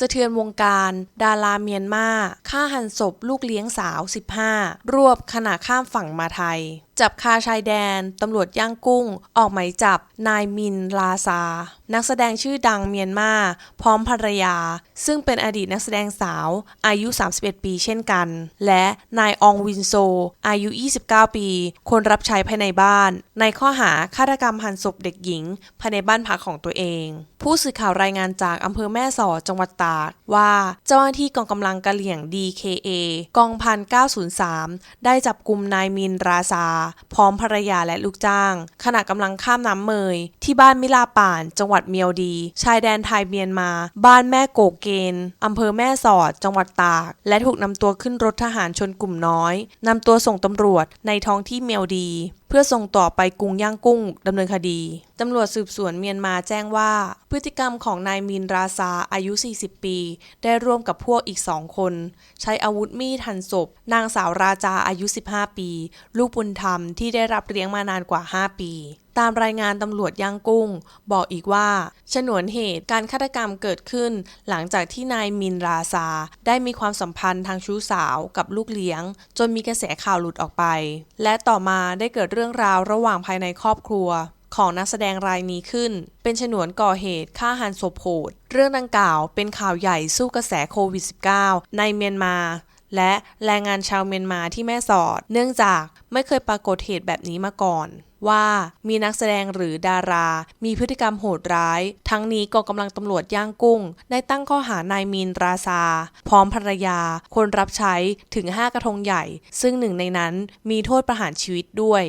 สะเทือนวงการดาราเมียนมา ฆ่าหันศพลูกเลี้ยงสาว 15 รวบขณะข้ามฝั่งมาไทย จับคาชายแดน ตำรวจย่างกุ้ง ออกหมายจับ นายมินลาซา นักแสดงชื่อดังเมียนมา พร้อมภรรยา ซึ่งเป็นอดีตนักแสดงสาว อายุ 31 ปีเช่นกัน และนายอองวินโซ อายุ 29 ปี คนรับใช้ภายในบ้าน ในข้อหาฆาตกรรมหันศพเด็กหญิง ภายในบ้านพักของตัวเอง ผู้สื่อข่าวรายงานจากอำเภอแม่สอดจังหวัดตากว่าเจ้าหน้าที่กองกำลังกะเหลี่ยงดี DKA กองพัน903 ได้จับกลุ่มนายมินราซา พร้อมภรรยาและลูกจ้าง ขณะกำลังข้ามน้ำเมย ที่บ้านมิลาป่าน จังหวัดเมียวดี ชายแดนไทยเมียนมา บ้านแม่โกเกนอำเภอแม่สอด จังหวัดตาก และถูกนำตัวขึ้นรถทหารชนกลุ่มน้อยนำตัวส่งตำรวจในท้องที่เมียวดี เพื่อส่งต่อไปกรุงย่างกุ้งดำเนินคดี ตำรวจสืบสวนเมียนมาแจ้งว่า พฤติกรรมของนายมินราซาอายุ 40 ปี ได้ร่วมกับพวกอีกสองคน ใช้อาวุธมีดหั่นศพ นางสาวราจาอายุ 15 ปี ลูกบุญธรรมที่ได้รับเลี้ยงมานานกว่า 5 ปีตามรายงานตำรวจย่างกุ้ง บอกอีกว่าฉนวนเหตุการฆาตกรรมเกิดขึ้น หลังจากที่นายมินราซา ได้มีความสัมพันธ์ทางชู้สาวกับลูกเลี้ยง จนมีกระแสข่าวหลุดออกไป และต่อมาได้เกิดเรื่องราวระหว่างภายในครอบครัวของนักแสดงรายนี้ขึ้น เป็นฉนวนก่อเหตุฆ่าหันศพโหด เรื่องดังกล่าวเป็นข่าวใหญ่สู้กระแสโควิด -19 ในเมียนมา และแรงงานชาวเมียนมาที่แม่สอด เนื่องจากไม่เคยปรากฏเหตุแบบนี้มาก่อน ว่ามีนักแสดงหรือดารา มีพฤติกรรมโหดร้าย ทั้งนี้กองกำลังตำรวจย่างกุ้ง ได้ตั้งข้อหานายมีนราซา พร้อมภรรยา คนรับใช้ถึง 5 กระทงใหญ่ ซึ่งหนึ่งในนั้นมีโทษประหารชีวิตด้วย